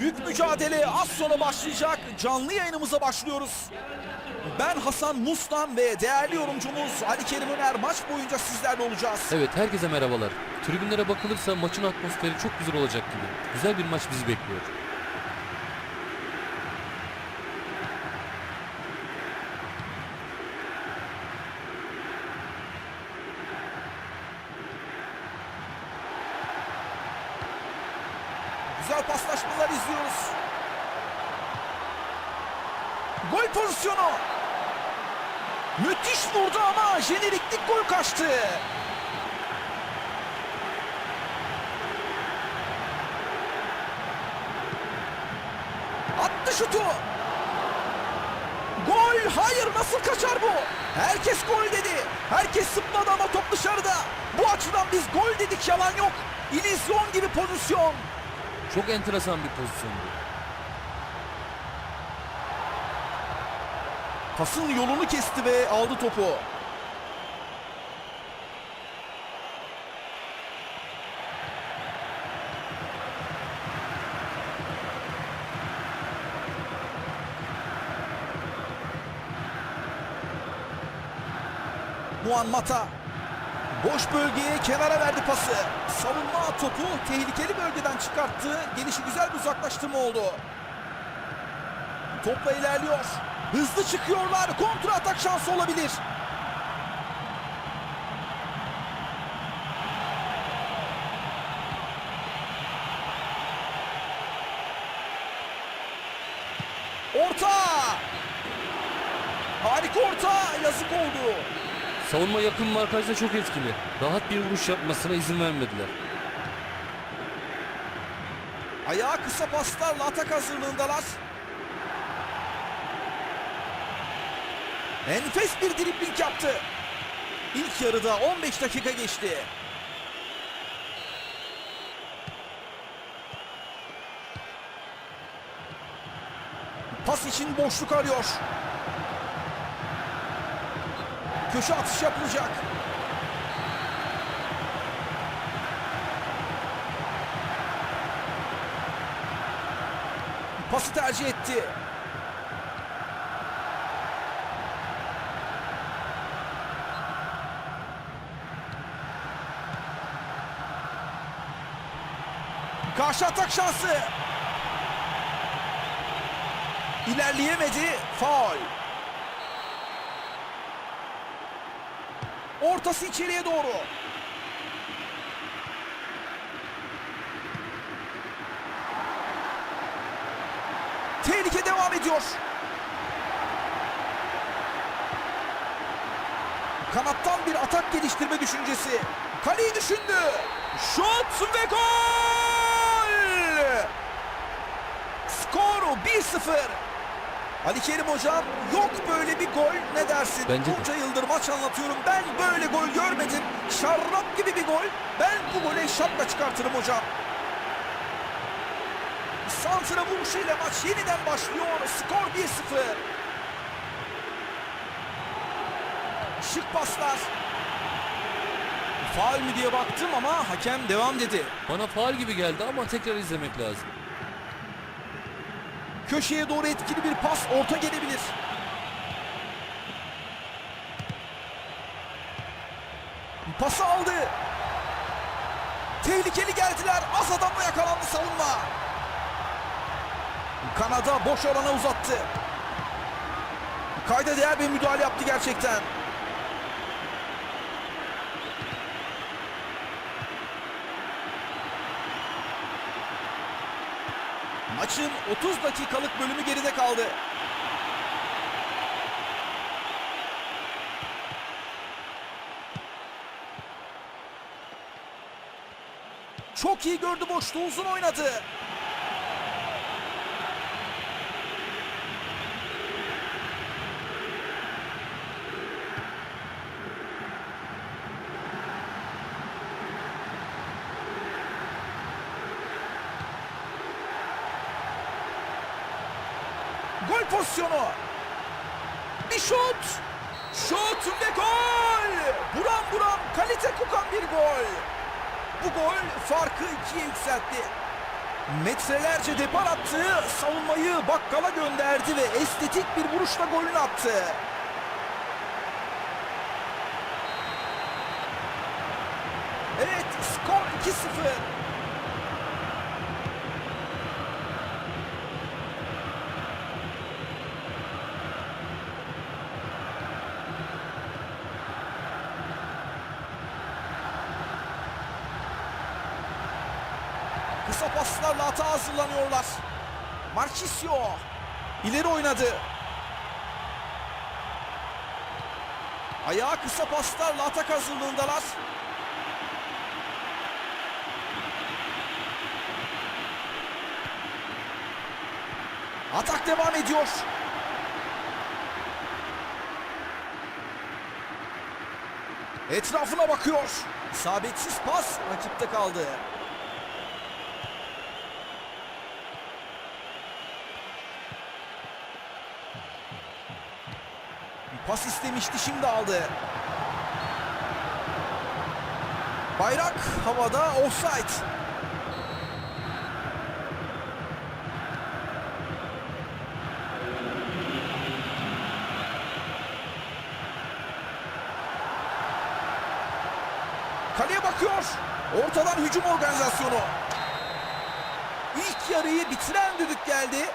Büyük mücadele az sonra başlayacak. Canlı yayınımıza başlıyoruz. Ben Hasan Mustan ve değerli yorumcumuz Ali Kerim Öner maç boyunca sizlerle olacağız. Evet herkese merhabalar. Tribünlere bakılırsa maçın atmosferi çok güzel olacak gibi. Güzel bir maç bizi bekliyor. Paslaşmalar izliyoruz. Gol pozisyonu. Müthiş vurdu ama jeneriklik gol kaçtı. Attı şutu. Gol! Hayır nasıl kaçar bu? Herkes gol dedi. Herkes sıpladı ama top dışarıda. Bu açıdan biz gol dedik yalan yok. İllüzyon gibi pozisyon. Çok enteresan bir pozisyondu. Pasın yolunu kesti ve aldı topu. Muan Mata boş bölgeye kenara verdi pası. Savunma topu tehlikeli bölgeden çıkarttı. Gelişi güzel bir uzaklaştırma oldu. Topla ilerliyor. Hızlı çıkıyorlar. Kontra atak şansı olabilir. Orta. Harika orta. Yazık oldu. Savunma yakın markajda çok etkili. Rahat bir vuruş yapmasına izin vermediler. Ayağı kısa paslarla atak hazırlığındalar. Enfes bir dribling yaptı. İlk yarıda 15 dakika geçti. Pas için boşluk arıyor. Köşe atış yapılacak. Pası tercih etti. Karşı atak şansı. İlerleyemedi. Faul. Ortası içeriye doğru. Tehlike devam ediyor. Kanattan bir atak geliştirme düşüncesi. Kaleyi düşündü. Şut ve gol! Skor 1-0. Ali Kerim hocam yok böyle bir gol ne dersin? Bence. Bunca yıldır maç anlatıyorum ben böyle gol görmedim. Şarrap gibi bir gol. Ben bu gole şapka çıkartırım hocam. Santra vuruşuyla maç yeniden başlıyor. Skor 1-0. Şık paslar. Faul mü diye baktım ama hakem devam dedi. Bana faal gibi geldi ama tekrar izlemek lazım. Köşeye doğru etkili bir pas orta gelebilir. Pası aldı. Tehlikeli geldiler. Az adamla yakalandı savunma. Kanada boş alana uzattı. Kayda değer bir müdahale yaptı gerçekten. Maçın 30 dakikalık bölümü geride kaldı. Çok iyi gördü boşluğu uzun oynadı. Gol pozisyonu. Bir şut. Şut ve gol. Buram buram kalite kokan bir gol. Bu gol farkı ikiye yükseltti. Metrelerce depar attı, savunmayı bakkala gönderdi ve estetik bir vuruşla golünü attı. Evet, skor 2-0. Kısa paslarla hata hazırlanıyorlar. Marchisio ileri oynadı. Ayağı kısa paslarla atak hazırlığındalar. Atak devam ediyor. Etrafına bakıyor. İsabetsiz pas rakipte kaldı. Pas istemişti şimdi aldı. Bayrak havada offside. Kaleye bakıyor. Ortadan hücum organizasyonu. İlk yarıyı bitiren düdük geldi.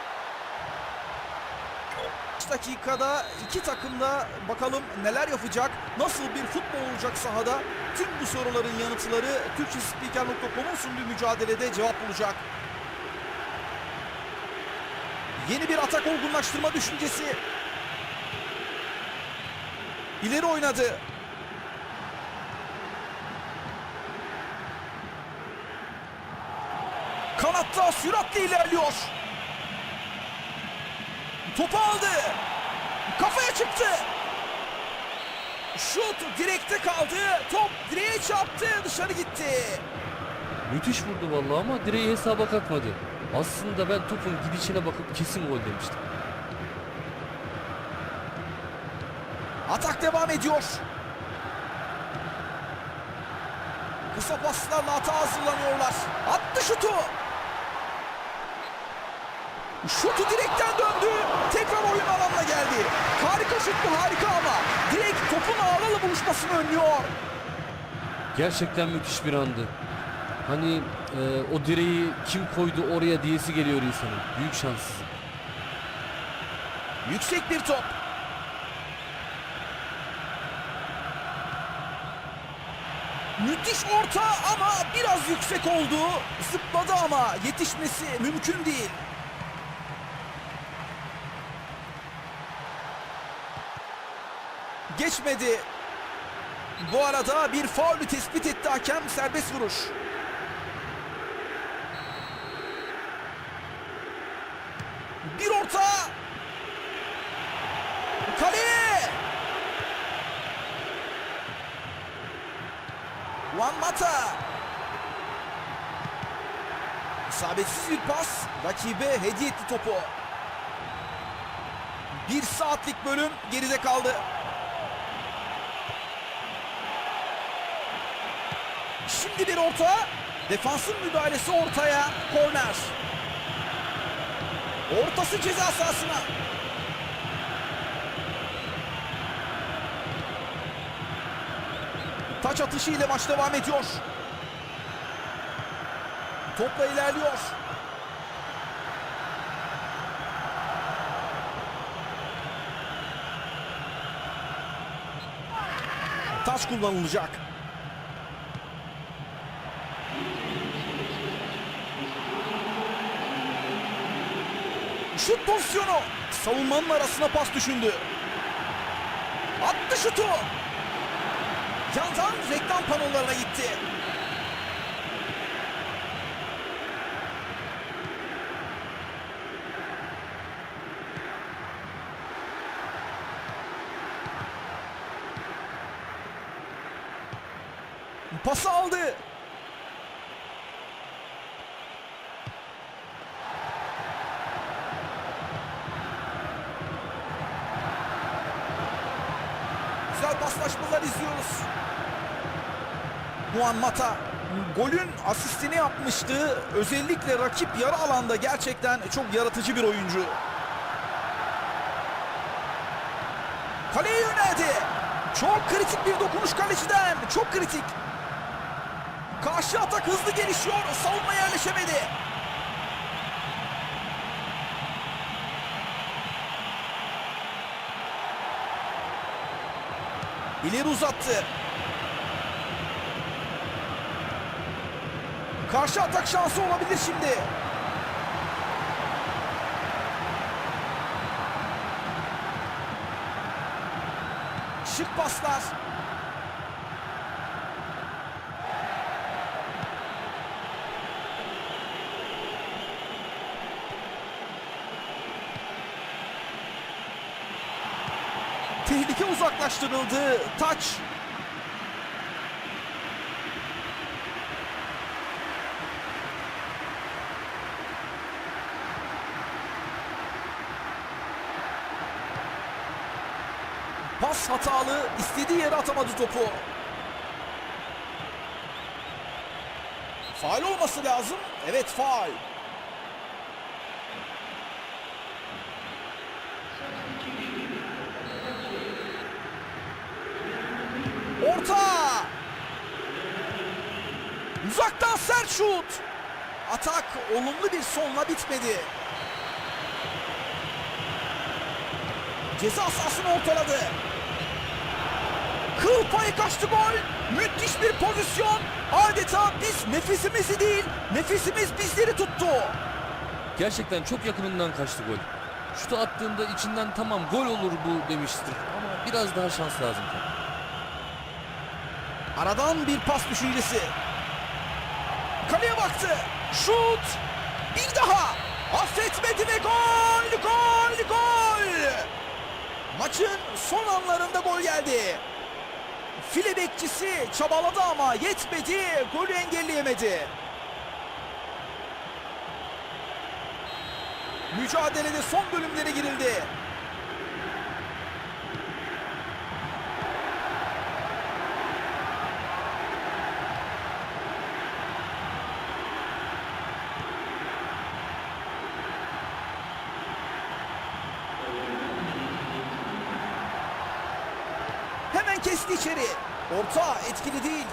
5 dakikada iki takım da bakalım neler yapacak, nasıl bir futbol olacak sahada. Tüm bu soruların yanıtları Türkçespiker.com'un sunduğu mücadelede cevap bulacak. Yeni bir atak olgunlaştırma düşüncesi. İleri oynadı. Kanatta süratle ilerliyor. Topu aldı. Kafaya çıktı. Şut direkte kaldı. Top direğe çarptı. Dışarı gitti. Müthiş vurdu vallahi ama direği hesaba katmadı. Aslında ben topun gidişine bakıp kesin gol demiştim. Atak devam ediyor. Kısa paslarla hata hazırlanıyorlar. Attı şutu. Şutu direkten döndü. Tekrar oyun alanına geldi. Harika şuttu harika ama direkt topun ağlarla buluşmasını önlüyor. Gerçekten müthiş bir andı. Hani e, o direği kim koydu oraya diyesi geliyor insanın. Büyük şanssız. Yüksek bir top. Müthiş orta ama biraz yüksek oldu. Zıpladı ama yetişmesi mümkün değil. Geçmedi. Bu arada bir faulü tespit etti hakem serbest vuruş. Bir orta. Kaleye! Juan Mata. İsabetsiz bir pas. Rakibe hediye etti topu. Bir saatlik bölüm geride kaldı. Şimdi bir orta. Defansın müdahalesi ortaya. Korner. Ortası ceza sahasına. Taç atışı ile maç devam ediyor. Topla ilerliyor. Taç kullanılacak. Şut pozisyonu. Savunmanın arasına pas düşündü. Attı şutu. Yandan reklam panolarına gitti. Pası aldı. Juan Mata golün asistini yapmıştı. Özellikle rakip yarı alanda gerçekten çok yaratıcı bir oyuncu. Kaleye yöneldi. Çok kritik bir dokunuş kaleciden. Çok kritik. Karşı atak hızlı gelişiyor. Savunma yerleşemedi. İleri uzattı. Karşı atak şansı olabilir şimdi. Şık paslar. Tehlike uzaklaştırıldı. Taç. Hatalı. istediği yere atamadı topu. Faal olması lazım. Evet faal. Orta. Uzaktan sert şut. Atak olumlu bir sonla bitmedi. Ceza sahasını ortaladı. Kıl payı kaçtı gol. Müthiş bir pozisyon. Adeta biz nefesimizi değil, nefesimiz bizleri tuttu. Gerçekten çok yakınından kaçtı gol. Şutu attığında içinden tamam gol olur bu demiştir. Ama biraz daha şans lazım. Aradan bir pas düşüncesi. Kaleye baktı. Şut. Bir daha. Affetmedi ve gol, gol, gol. Maçın son anlarında gol geldi. File bekçisi çabaladı ama yetmedi. Golü engelleyemedi. Mücadelede son bölümlere girildi. Hemen kesti içeri. Orta etkili değil.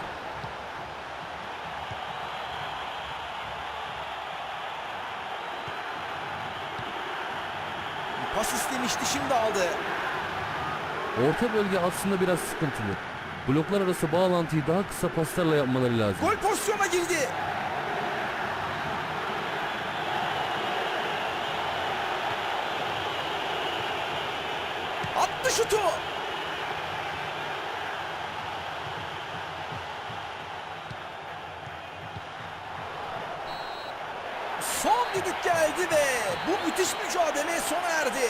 Pas istemişti şimdi aldı. Orta bölge aslında biraz sıkıntılı. Bloklar arası bağlantıyı daha kısa paslarla yapmaları lazım. Gol pozisyona girdi. Attı şutu. Son düdük geldi ve bu müthiş mücadele sona erdi.